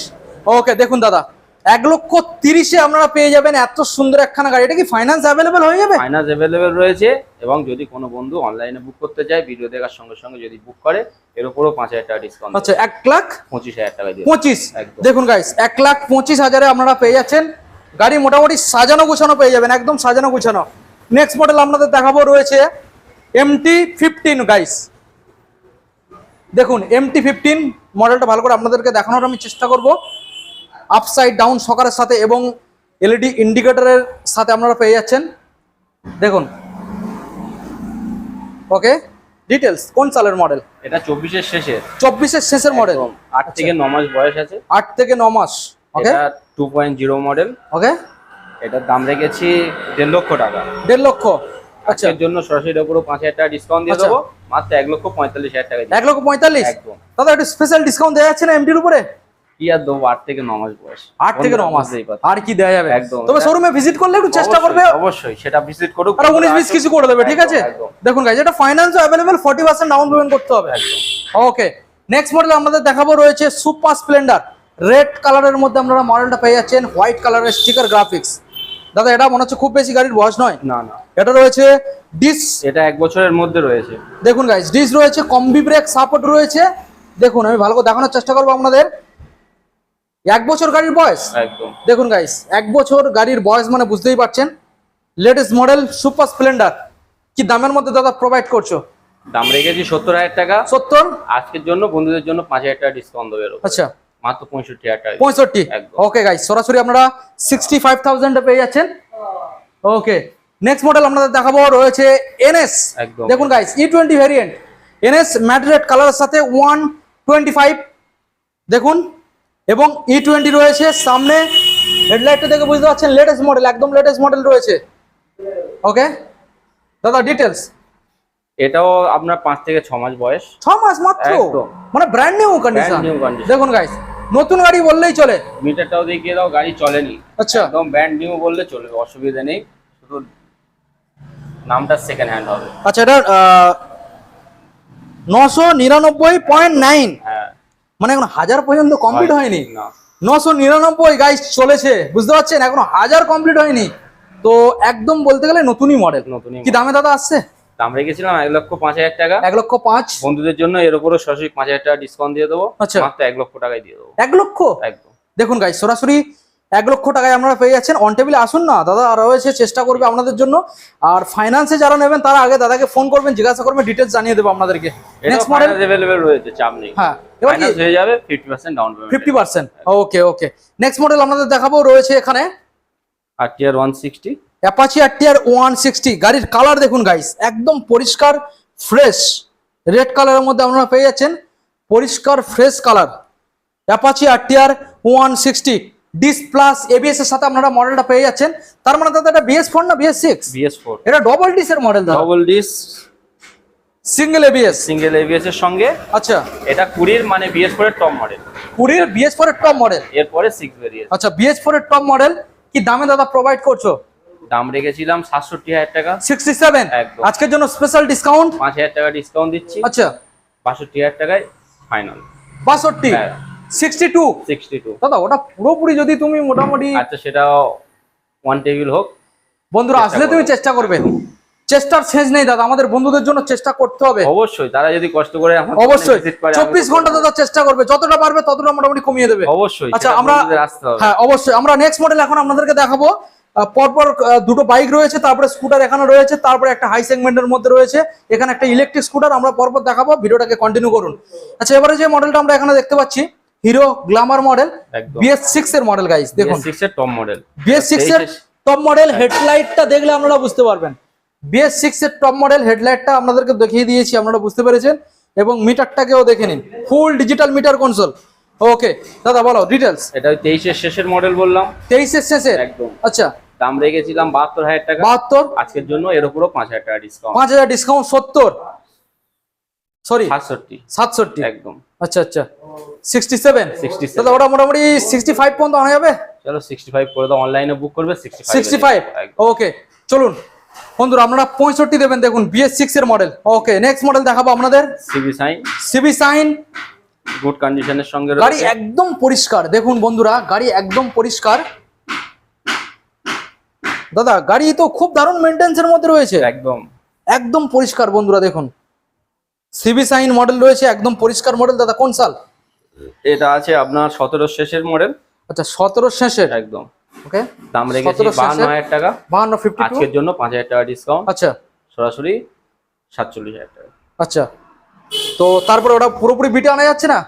S2: ওকে দেখুন দাদা। এক লক্ষ তিরিশে আপনারা পেয়ে যাবেন এত সুন্দর একখানা গাড়ি। এটা কি ফাইন্যান্স অ্যাভেলেবেল হয়ে যাবে?
S1: ফাইনান্স অ্যাভেলেবেল রয়েছে এবং যদি কোনো বন্ধু অনলাইনে বুক করতে চায় ভিডিও দেখার সঙ্গে সঙ্গে যদি বুক করে এর উপরও পাঁচ হাজার টাকা ডিসকাউন্ট
S2: আচ্ছা এক লাখ
S1: পঁচিশ হাজার টাকা
S2: পঁচিশ? দেখুন গাইস এক লাখ পঁচিশ হাজারে আপনারা পেয়ে যাচ্ছেন। গাড়ি মোটামুটি সাজানো গুছানো পেয়ে যাবেন একদম সাজানো গুছানো। নেক্সট মডেল আপনাদের দেখাবো রয়েছে এমটি ফিফটিন গাইস দেখুন এমটি ফিফটিন মডেলটা ভালো করে আপনাদেরকে দেখানোর আমি চেষ্টা করব। আপসাইড ডাউন সকারের সাথে এবং এলইডি ইন্ডিকেটরের সাথে আপনারা পেয়ে যাচ্ছেন। দেখুন। ওকে ডিটেলস কোন সালের মডেল
S1: এটা চব্বিশের শেষে
S2: চব্বিশের শেষের মডেল।
S1: আট থেকে ন মাস বয়স আছে।
S2: আট থেকে ন মাস। ওকে
S1: এটা two point zero model
S2: okay
S1: এটার দাম রেখেছি দেড় লক্ষ টাকা।
S2: দেড় লক্ষ। আচ্ছা।
S1: জন্য সরাসরি উপরও পাঁচ হাজার টাকা ডিসকাউন্ট দিয়ে
S2: আচ্ছা।
S1: দেবো। মাত্র এক লক্ষ পঁয়তাল্লিশ হাজার টাকা
S2: এক লক্ষ পঁয়তাল্লিশ?
S1: একদম।
S2: দাদা একটু স্পেশাল ডিসকাউন্ট দেওয়া যাচ্ছে না এমটির উপরে?
S1: কি আর দেবো? আট থেকে ন মাস বয়স।
S2: আট থেকে ন মাস? আর কি দেওয়া যাবে?
S1: একদম।
S2: তবে শোরুমে ভিজিট করলে একটু চেষ্টা করবে।
S1: অবশ্যই, সেটা ভিজিট করুক
S2: আর উনিশ বিশ কিছু করে দেবে ঠিক আছে। দেখুন গাইজ এটা ফাইন্যান্সও available forty percent down payment করতে হবে।
S1: একদম।
S2: ওকে নেক্সট মডেল আমাদের দেখাবো রয়েছে সুপার স্প্লেন্ডার রেড কালারের মধ্যে আপনারা মডেলটা পেয়ে যাচ্ছেন হোয়াইট কালারের স্টিকার গ্রাফিক্স দাদা এটা মনে হচ্ছে খুব বেশি গাড়ির বয়স নয়?
S1: না না।
S2: এটা রয়েছে ডিস
S1: এটা এক বছরের মধ্যে রয়েছে।
S2: দেখুন গাইজ ডিস রয়েছে কম্বি ব্রেক সাপোর্ট রয়েছে। দেখুন আমি ভালো করে দেখানোর চেষ্টা করব আপনাদের। এক বছর গাড়ির বয়স?
S1: একদম।
S2: দেখুন গাইস এক বছর গাড়ির বয়স মানে বুঝতেই পারছেন। লেটেস্ট মডেল সুপার স্প্লেন্ডার কি দামের মধ্যে দাদা প্রোভাইড করছ?
S1: দাম রেখেছি সত্তর হাজার টাকা।
S2: সত্তর?
S1: আজকের জন্য বন্ধুদের জন্য পাঁচ হাজার টাকা ডিসকাউন্ট দেবে
S2: আচ্ছা।
S1: মাত্র পঁয়ষট্টি হাজার টাকা।
S2: পঁয়ষট্টি। ওকে গাইস সরাসরি আপনারা সিক্সটি ফাইভ থাউজেন্ডে পেয়ে যাচ্ছেন। ওকে নেক্সট মডেল আপনাদের দেখাবো রয়েছে এনএস
S1: একদম।
S2: দেখুন guys E twenty variant NS matte red কালারের সাথে ওয়ান টোয়েন্টি ফাইভ দেখুন এবং ই টোয়েন্টি রয়েছে সামনে। হেডলাইটটা দেখে বুঝতে পারছেন লেটেস্ট মডেল একদম লেটেস্ট মডেল রয়েছে। ওকে দাদা ডিটেলস
S1: এটাও আপনার পাঁচ থেকে ছ মাস বয়স।
S2: ছ মাস মাত্র মানে ব্র্যান্ড নিউ কন্ডিশন। দেখুন গাইস নতুন গাড়ি বললেই চলে।
S1: মিটারটাও দেখিয়ে দাও গাড়ি চলেনি।
S2: আচ্ছা।
S1: একদম ব্র্যান্ড নিউ বললে চলবে অসুবিধা নেই। শুধু নামটা সেকেন্ড হ্যান্ড হবে।
S2: আচ্ছা এটা নশো নিরানব্বই পয়েন্ট নাইন
S1: হ্যাঁ।
S2: মানে এখন হাজার পর্যন্ত কমপ্লিট হয়নি। নশো নিরানব্বই গাইস চলেছে বুঝতে পারছেন? এখন হাজার কমপ্লিট হয়নি। তো একদম বলতে গেলে নতুনই মডেল
S1: নতুন
S2: কি দামে দাদা আসছে?
S1: দাম রেখেছিলাম এক লক্ষ পাঁচ হাজার টাকা।
S2: এক লক্ষ পাঁচ?
S1: বন্ধুদের জন্য এর উপরে সরাসরি পাঁচ হাজার টাকা ডিসকাউন্ট দিয়ে দেবো।
S2: আচ্ছা।
S1: মাত্র এক লক্ষ টাকায় দিয়ে দেবো।
S2: এক লক্ষ?
S1: একদম।
S2: দেখুন গাইস সরাসরি এক লক্ষ টাকায় আপনারা পেয়ে যাচ্ছেন। অন টেবিলে আসুন না দাদা রয়েছে চেষ্টা করবে আপনাদের জন্য। আর ফাইন্যান্সে যারা নেবেন তারা আগে দাদাকে ফোন করবেন জিজ্ঞাসা করবেন ডিটেলস জানিয়ে দেবো আপনাদেরকে। নেক্সট মডেল
S1: ফাইন্যান্স রয়েছে চাপ নেই
S2: হ্যাঁ এবার কি?
S1: হয়ে যাবে fifty percent down payment
S2: fifty percent okay okay next model আপনাদের দেখাবো রয়েছে এখানে।
S1: RTR one sixty
S2: Apache RTR one sixty গাড়ির কালার দেখুন গাইস একদম পরিষ্কার ফ্রেশ রেড কালারের মধ্যে আপনারা পেয়ে যাচ্ছেন। পরিষ্কার fresh colour Apache RTR one sixty disc plus ABS এর সাথে আপনারা মডেলটা পেয়ে যাচ্ছেন। তার মানে দাদা এটা বিএস ফোর না বিএস সিক্স
S1: বিএস ফোর
S2: এটা ডবল ডিস এর মডেল দাদা।
S1: Double disc
S2: single ABS
S1: single ABS এর সঙ্গে।
S2: আচ্ছা।
S1: এটা কুড়ির মানে বিএস ফোর এর টপ মডেল
S2: কুড়ির বিএস ফোর এর টপ মডেল
S1: এরপরে সিক্স ভেরিয়েন্ট
S2: আচ্ছা বিএস ফোর এর টপ মডেল কি দামে দাদা প্রোভাইড করছ?
S1: দাম রেখেছিলাম সাতষট্টি হাজার টাকা।
S2: Sixty seven. আজকের জন্য স্পেশাল ডিসকাউন্ট
S1: পাঁচ হাজার টাকা ডিসকাউন্ট দিচ্ছি।
S2: আচ্ছা।
S1: বাষট্টি হাজার টাকায় ফাইনাল
S2: বাষট্টি।
S1: হ্যাঁ।
S2: Sixty two.
S1: Sixty two.
S2: দাদা ওটা পুরোপুরি যদি তুমি মোটামুটি
S1: আচ্ছা সেটা ওয়ান টেবিল হোক।
S2: বন্ধুরা আসলে তুমি চেষ্টা করবে। চেষ্টার শেষ নেই দাদা। আমাদের বন্ধুদের জন্য চেষ্টা করতে হবে।
S1: অবশ্যই তারা যদি কষ্ট করে
S2: অবশ্যই। চব্বিশ
S1: ঘণ্টা
S2: দাদা চেষ্টা করবে। যতটা পারবে ততটা মোটামুটি কমিয়ে দেবে।
S1: অবশ্যই
S2: আচ্ছা, আমরা- হ্যাঁ অবশ্যই। আমরা নেক্সট মডেল এখন আপনাদেরকে দেখাবো। পরপর দুটো বাইক রয়েছে তারপরে স্কুটার এখানে রয়েছে তারপরে একটা হাই সেগমেন্টের মধ্যে রয়েছে। এখানে একটা ইলেকট্রিক স্কুটার আমরা পরপর দেখাবো। ভিডিওটাকে কন্টিনিউ করুন। আচ্ছা এবারে যে মডেলটা আমরা এখানে দেখতে পাচ্ছি Hero Glamour model BS six এর মডেল গাইস দেখুন।
S1: সিক্স এর টপ মডেল
S2: বিএস সিক্স এর টপ মডেল হেডলাইটটা দেখলে আপনারা বুঝতে পারবেন। বিএস সিক্স এর টপ মডেল হেডলাইটটা আপনাদেরকে দেখিয়ে দিয়েছি আপনারা বুঝতে পেরেছেন। এবং মিটারটাকেও দেখে নিন। Full digital meter console okay দাদা বলো ডিটেলস
S1: এটা ওই তেইশের শেষের মডেল বললাম।
S2: তেইশের শেষের?
S1: একদম।
S2: আচ্ছা।
S1: দাম রেখেছিলাম বাহাত্তর হাজার টাকা।
S2: বাহাত্তর?
S1: আজকের জন্য এর উপরও পাঁচ হাজার টাকা ডিসকাউন্ট
S2: পাঁচ হাজার ডিসকাউন্ট সত্তর। সরি
S1: সাতষট্টি।
S2: সাতষট্টি।
S1: একদম।
S2: আচ্ছা আচ্ছা। সিক্সটি সেভেন
S1: 67
S2: দাদা ওটা মোটামুটি সিক্সটি ফাইভ পর্যন্ত আনা যাবে?
S1: চলো সিক্সটি ফাইভ করে দাও অনলাইনে বুক করবে সিক্সটি
S2: সিক্সটি ফাইভ ওকে চলুন। বন্ধুরা আপনারা পঁয়ষট্টি দেবেন দেখুন বিএস সিক্স এর মডেল ওকে নেক্সট মডেল দেখাবো আপনাদের।
S1: CB shine
S2: CB shine
S1: good কন্ডিশনের সঙ্গে
S2: গাড়ি একদম পরিষ্কার। দেখুন বন্ধুরা গাড়ি একদম পরিষ্কার। দাদা গাড়ি তো খুব দারুণ মেনটেন্স এর মধ্যে রয়েছে।
S1: একদম।
S2: একদম পরিষ্কার বন্ধুরা দেখুন। সিবি সাইন মডেল রয়েছে একদম পরিষ্কার মডেল। দাদা কোন সাল?
S1: এটা আছে আপনার সতেরো শেষের মডেল।
S2: আচ্ছা সতেরো শেষের?
S1: একদম।
S2: ওকে।
S1: দাম রেখেছি
S2: 17
S1: বাহান্ন হাজার টাকা।
S2: বাহান্ন ফিফটি
S1: আজকের জন্য পাঁচ হাজার টাকা ডিসকাউন্ট
S2: আচ্ছা।
S1: সরাসরি সাতচল্লিশ হাজার টাকা।
S2: আচ্ছা। তো তারপরে ওটা পুরোপুরি বিটে আনা যাচ্ছে না?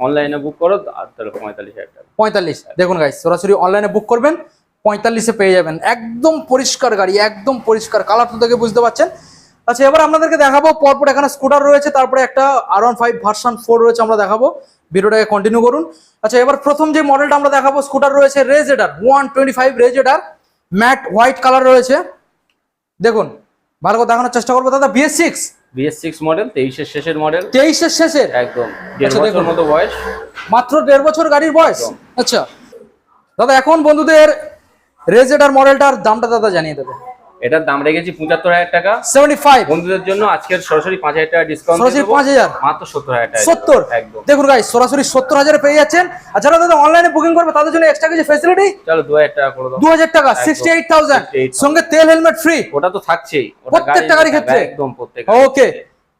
S1: অনলাইনে বুক করো তাহলে পঁয়তাল্লিশ হাজার টাকা।
S2: পঁয়তাল্লিশ। দেখুন গাইস সরাসরি অনলাইনে বুক করবেন পঁয়তাল্লিশে পেয়ে যাবেন। একদম পরিষ্কার গাড়ি একদম পরিষ্কার। কালার তো দেখে বুঝতে পারছেন। আচ্ছা এবার আপনাদেরকে দেখাবো পরপর এখানে স্কুটার রয়েছে তারপরে একটা R one five version four রয়েছে আমরা দেখাবো। ভিডিওটাকে কন্টিনিউ করুন। আচ্ছা এবার প্রথম যে মডেলটা আমরা দেখাবো স্কুটার রয়েছে রেজেডার one twenty five রেজেডার matte white colour রয়েছে। দেখুন ভালো করে দেখানোর চেষ্টা করব। দাদা BS six
S1: BS six model তেইশের শেষের মডেল
S2: তেইশের শেষের?
S1: একদম দেড়
S2: আচ্ছা,
S1: বছর মতো বয়স।
S2: মাত্র দেড় বছর গাড়ির বয়স? আচ্ছা। দাদা এখন বন্ধুদের রেজেডার মডেলটার দামটা দাদা জানিয়ে দেবে।
S1: এটার দাম রেখেছি পঁচাত্তর হাজার টাকা।
S2: সেভেন্টি ফাইভ
S1: বন্ধুদের জন্য আজকের সরাসরি পাঁচ হাজার টাকা ডিসকাউন্ট
S2: সরাসরি পাঁচ হাজার?
S1: মাত্র সত্তর হাজার টাকা।
S2: সত্তর?
S1: একদম।
S2: দেখুন গাই সরাসরি সত্তর হাজারে পেয়ে যাচ্ছেন। আর যারা দাদা অনলাইনে বুকিং করবে তাদের জন্য এক্সট্রা কিছু ফেসিলিটি
S1: চলো দু হাজার টাকা করে দাও।
S2: দু হাজার টাকা সিক্সটি এইট থাউজেন্ড
S1: 68,000
S2: সঙ্গে তেল হেলমেট ফ্রি
S1: ওটা তো থাকছেই। ওটা
S2: প্রত্যেকটা গাড়ির ক্ষেত্রে?
S1: একদম প্রত্যেক
S2: ওকে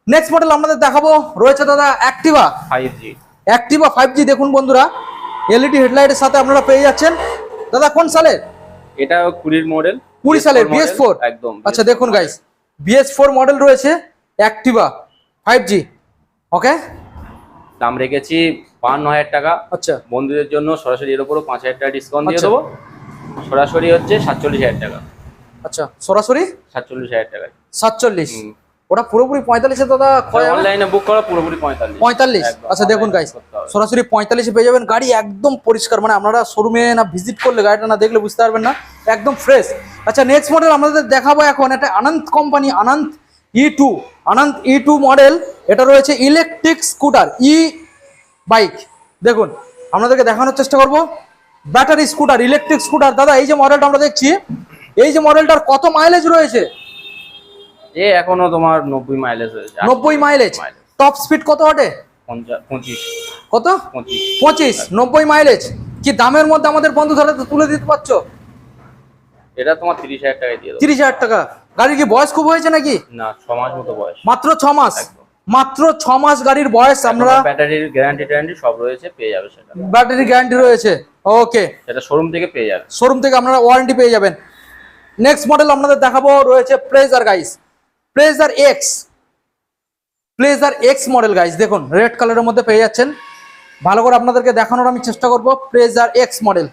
S2: নেক্সট মডেল আমাদের দেখাবো। রয়েছে দাদা Activa
S1: five G
S2: Activa five G দেখুন বন্ধুরা। এলইডি হেডলাইটের সাথে আপনারা পেয়ে যাচ্ছেন। দাদা কোন সালের?
S1: এটা কুড়ির মডেল
S2: কুড়ি সালের বিএস ফোর
S1: একদম
S2: আচ্ছা দেখুন গাইস বিএস ফোর মডেল রয়েছে অ্যাক্টিভা ফাইভ জি ওকে
S1: দাম রেখেছি বান্ন হাজার টাকা।
S2: আচ্ছা।
S1: বন্ধুদের জন্য সরাসরি এর উপরও পাঁচ হাজার টাকা ডিসকাউন্ট দিয়ে
S2: আচ্ছা।
S1: দেবো। সরাসরি হচ্ছে সাতচল্লিশ হাজার টাকা।
S2: আচ্ছা সরাসরি?
S1: সাতচল্লিশ হাজার টাকা
S2: সাতচল্লিশ। ওটা পুরোপুরি পঁয়তাল্লিশে দাদা
S1: অনলাইনে বুক করা পুরোপুরি পঁয়তাল্লিশ।
S2: পঁয়তাল্লিশ? আচ্ছা দেখুন গাইস সরাসরি পঁয়তাল্লিশে পেয়ে যাবেন গাড়ি একদম পরিষ্কার মানে আপনারা শোরুমে না ভিজিট করলে গাড়িটা না দেখলে বুঝতে পারবেন না একদম ফ্রেশ আচ্ছা নেক্সট মডেল আমাদের দেখাবো এখন এটা Anand company Anand E two Anand E two model এটা রয়েছে ইলেকট্রিক স্কুটার ই বাইক দেখুন আপনাদেরকে দেখানোর চেষ্টা করব। ব্যাটারি স্কুটার ইলেকট্রিক স্কুটার দাদা এই যে মডেলটা আমরা দেখছি এই যে মডেলটার কত মাইলেজ রয়েছে?
S1: এ এখনও তোমার নব্বই মাইলেজ হয়েছে।
S2: নব্বই মাইলেজ টপ স্পিড কত
S1: পঞ্চা- পঁচিশ।
S2: কত?
S1: পঁচিশ।
S2: পঁচিশ। নব্বই মাইলেজ কি দামের মধ্যে আমাদের বন্ধু ধরে তুলে দিতে পারছ?
S1: এটা তোমার তিরিশ হাজার টাকায় দিয়ে
S2: তিরিশ হাজার টাকা। গাড়ির কি বয়স খুব হয়েছে নাকি?
S1: না ছ মাস মতো বয়স।
S2: মাত্র ছ মাস? মাত্র ছ মাস গাড়ির বয়স আমরা
S1: ব্যাটারির গ্যারান্টি ট্যারান্টি সব রয়েছে পেয়ে যাবে সেটা।
S2: ব্যাটারি গ্যারান্টি রয়েছে। ওকে
S1: সেটা শোরুম থেকে পেয়ে যাবে।
S2: শোরুম থেকে আপনারা ওয়ারেন্টি পেয়ে যাবেন। নেক্সট মডেল আপনাদের দেখাবো রয়েছে Pleasure guys Pleasure X Pleasure X model guys দেখুন রেড কালারের মধ্যে পেয়ে যাচ্ছেন। ভালো করে আপনাদেরকে দেখানোর আমি চেষ্টা করব প্লেজার এক্স মডেল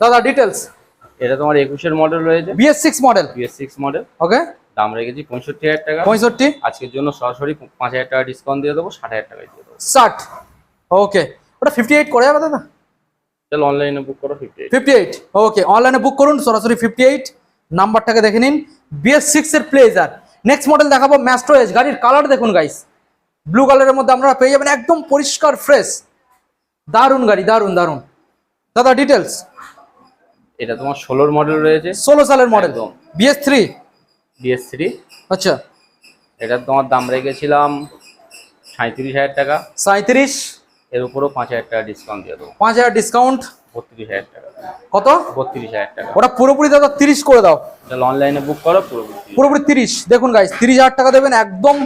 S2: দাদা ডিটেলস
S1: এটা তোমার একুশের মডেল রয়েছে।
S2: BS six model
S1: BS six model
S2: okay
S1: দাম রেখেছি পঁয়ষট্টি হাজার টাকা।
S2: পঁয়ষট্টি?
S1: আজকের জন্য সরাসরি পাঁচ হাজার টাকা ডিসকাউন্ট দিয়ে দেবো ষাট হাজার টাকায় দিয়ে দেবো।
S2: ষাট। ওকে ওটা ফিফটি এইট করে যাবে দাদা?
S1: চলো অনলাইনে বুক করো fifty eight
S2: fifty eight okay অনলাইনে বুক করুন সরাসরি ফিফটি এইট নাম্বারটাকে দেখে নিন। বিএস সিক্স এর প্লেজার নেক্সট মডেল দেখাবো ম্যাস্ট্রো এজ গাড়ির কালার দেখুন গাইস ব্লু কালারের মধ্যে আপনারা পেয়ে যাবেন একদম পরিষ্কার ফ্রেশ দারুণ গাড়ি দারুণ দারুণ দাদা ডিটেলস
S1: এটা তোমার ষোলোর মডেল রয়েছে।
S2: ষোলো সালের model. BS three
S1: DS three
S2: আচ্ছা।
S1: এটার তোমার দাম রেখেছিলাম সাঁত্রিশ হাজার টাকা।
S2: সাঁত্রিশ
S1: এর উপরও পাঁচ হাজার টাকা ডিসকাউন্ট দিয়ে দেবো।
S2: পাঁচ হাজার ডিসকাউন্ট
S1: বত্রিশ হাজার টাকা।
S2: কত?
S1: বত্রিশ হাজার টাকা।
S2: ওটা পুরোপুরি দাদা তিরিশ করে দাও।
S1: চলো অনলাইনে বুক করো পুরোপুরি
S2: পুরোপুরি তিরিশ। দেখুন তিরিশ হাজার টাকা দেবেন একদম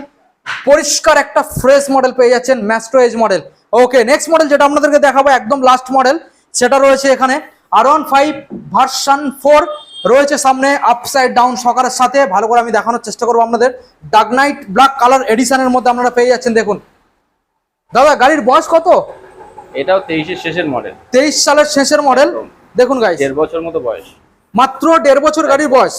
S2: পরিষ্কার একটা ফ্রেশ মডেল পেয়ে যাচ্ছেন Maestro Edge model okay next model যেটা আপনাদেরকে দেখাবো একদম লাস্ট মডেল সেটা রয়েছে এখানে। R one five version four রয়েছে সামনে আপসাইড ডাউন সকারের সাথে। ভালো করে আমি দেখানোর চেষ্টা করব আপনাদের। ডার্ক নাইট ব্ল্যাক কালার এডিশনের মধ্যে আপনারা পেয়ে যাচ্ছেন দেখুন। দাদা গাড়ির বয়স কত?
S1: এটাও তেইশের শেষের মডেল
S2: তেইশ সালের শেষের মডেল দেখুন গাইস
S1: দেড় বছর মতো বয়স।
S2: মাত্র দেড় বছর গাড়ির বয়স।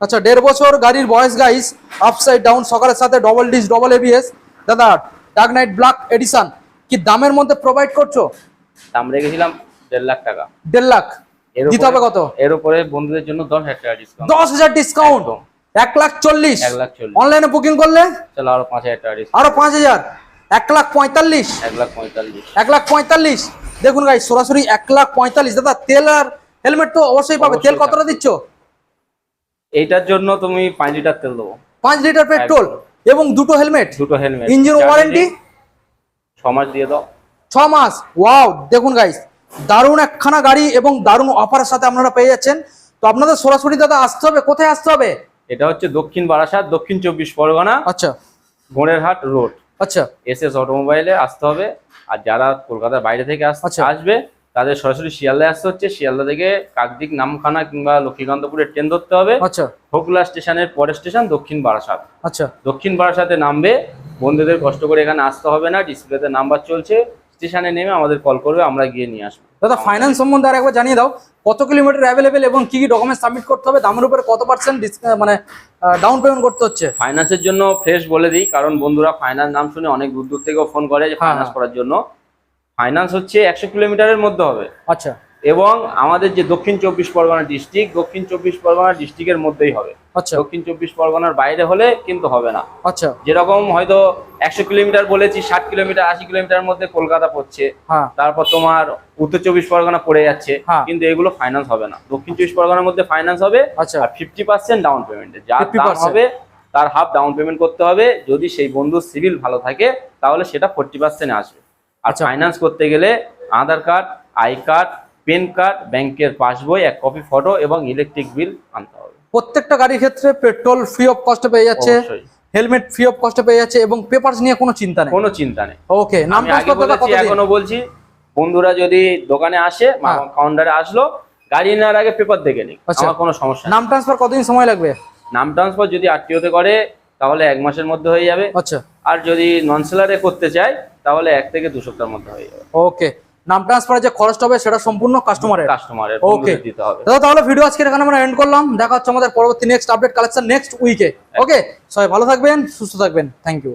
S2: আচ্ছা দেড় বছর গাড়ির বয়স গাইস আপসাইড ডাউন সকালের সাথে ডবল ডিস ডবল এবিএস দাদা ডার্ক নাইট ব্ল্যাক এডিশন কি দামের মধ্যে প্রোভাইড করছ?
S1: দাম রেখেছিলাম দেড় লাখ টাকা।
S2: দেড় লাখ। দিতে হবে কত?
S1: এর উপরে বন্ধুদের জন্য দশ হাজার টাকা ডিসকাউন্ট
S2: দশ হাজার ডিসকাউন্ট। এক লাখ চল্লিশ।
S1: এক লাখ চল্লিশ।
S2: অনলাইনে বুকিং করলে?
S1: চলো আরও পাঁচ হাজার টাকা
S2: আরও পাঁচ হাজার। এক লাখ পঁয়তাল্লিশ।
S1: এক লাখ পঁয়তাল্লিশ।
S2: এক লাখ পঁয়তাল্লিশ। দেখুন গাই সরাসরি এক লাখ পঁয়তাল্লিশ। দাদা তেল আর হেলমেট তো অবশ্যই পাবে। তেল কতটা দিচ্ছ?
S1: এইটার জন্য তুমি পাঁচ লিটার তেল দেবো।
S2: পাঁচ লিটার পেট্রোল এবং দুটো হেলমেট?
S1: দুটো হেলমেট।
S2: ইঞ্জিন ওয়ারেন্টি
S1: ছ মাস দিয়ে দাও।
S2: ছ মাস? ওয়াও দেখুন গাইস দারুণ একখানা গাড়ি এবং দারুণ অফারের সাথে আপনারা পেয়ে যাচ্ছেন। তো আপনাদের সরাসরি দাদা আসতে হবে? কোথায় আসতে হবে?
S1: এটা হচ্ছে দক্ষিণ বারাসাত দক্ষিণ চব্বিশ পরগনা
S2: আচ্ছা।
S1: গোড়েরহাট রোড
S2: আচ্ছা।
S1: এস এস অটোমোবাইলে আসতে হবে। আর যারা কলকাতার বাইরে থেকে
S2: আচ্ছা।
S1: আসবে তাদের সরাসরি শিয়ালদায় আসতে হচ্ছে। শিয়ালদা থেকে কাকদিক নামখানা কিংবা লক্ষ্মীকান্তপুরের ট্রেন ধরতে হবে।
S2: আচ্ছা।
S1: হোকলা স্টেশনের পরের স্টেশন দক্ষিণ বারাসাত।
S2: আচ্ছা।
S1: দক্ষিণ বারাসাতে নামবে। বন্ধুদের কষ্ট করে এখানে আসতে হবে না। ডিসপ্লেতে নাম্বার চলছে। স্টেশনে নেমে আমাদের কল করবে আমরা গিয়ে নিয়ে আসব।
S2: দাদা ফাইন্যান্স সম্বন্ধে আর একবার জানিয়ে দাও কত কিলোমিটার অ্যাভেলেবেল এবং কি কি ডকুমেন্ট সাবমিট করতে হবে দামের উপরে কত পার্সেন্ট মানে ডাউন পেমেন্ট করতে হচ্ছে?
S1: ফাইন্যান্সের জন্য ফ্রেশ বলে দিই কারণ বন্ধুরা ফাইন্যান্স নাম শুনে অনেক দূর দূর থেকেও ফোন করে যে ফাইন্যান্স
S2: হ্যাঁ।
S1: করার জন্য। ফাইন্যান্স হচ্ছে একশো কিলোমিটারের মধ্যে হবে।
S2: আচ্ছা।
S1: এবং আমাদের যে দক্ষিণ চব্বিশ পরগনা ডিস্ট্রিক্ট দক্ষিণ চব্বিশ পরগনা ডিস্ট্রিক্টের মধ্যেই হবে।
S2: আচ্ছা।
S1: দক্ষিণ চব্বিশ পরগনার বাইরে হলে কিন্তু হবে না।
S2: আচ্ছা।
S1: যেরকম হয়তো একশো কিলোমিটার বলেছি ষাট কিলোমিটার আশি কিলোমিটার মধ্যে কলকাতা পড়ছে
S2: হ্যাঁ।
S1: তারপর তোমার উত্তর চব্বিশ পরগনা পড়ে যাচ্ছে
S2: হ্যাঁ।
S1: কিন্তু এগুলো ফাইন্যান্স হবে না। দক্ষিণ চব্বিশ পরগনার মধ্যে ফাইন্যান্স হবে
S2: আচ্ছা।
S1: আর ফিফটি পার্সেন্ট ডাউন পেমেন্ট দাম হবে তার হাফ ডাউন পেমেন্ট করতে হবে। যদি সেই বন্ধুর সিভিল ভালো থাকে তাহলে সেটা ফোর্টি পার্সেন্ট আসবে। আর
S2: আচ্ছা।
S1: ফাইন্যান্স করতে গেলে Aadhaar card I card PAN card ব্যাংকের পাসবই এক কপি ফটো এবং ইলেকট্রিক বিল আনতে হবে।
S2: প্রত্যেকটা গাড়ির ক্ষেত্রে পেট্রোল ফ্রি অফ কস্টে পেয়ে যাচ্ছে হেলমেট ফ্রি অফ কস্টে পেয়ে যাচ্ছে এবং পেপারস নিয়ে কোনো চিন্তা নেই?
S1: কোনো চিন্তা নেই।
S2: ওকে নাম এখনও
S1: বলছি বন্ধুরা যদি দোকানে আসে
S2: হ্যাঁ।
S1: কাউন্টারে আসলো গাড়ি নেওয়ার আগে পেপার দেখে নিক
S2: আচ্ছা।
S1: আমার কোনো সমস্যা
S2: নাম ট্রান্সফার কতদিন সময় লাগবে?
S1: নাম ট্রান্সফার যদি আরটিওতে করে তাহলে এক মাসের মধ্যে হয়ে যাবে।
S2: আচ্ছা।
S1: আর যদি নন সেলারে করতে চায় তাহলে এক থেকে দু সপ্তাহের মধ্যে হয়ে যাবে।
S2: ওকে। নাম ট্রান্সফারের যে খরচটা হবে সেটা সম্পূর্ণ কাস্টমারের
S1: কাস্টমারের
S2: ওকে
S1: দিতে হবে।
S2: দাদা তাহলে ভিডিও আজকে এখানে আমরা এন্ড করলাম। দেখা হচ্ছে আমাদের পরবর্তী নেক্সট আপডেট কালেকশন নেক্সট উইকে ওকে সবাই ভালো থাকবেন সুস্থ থাকবেন। Thank you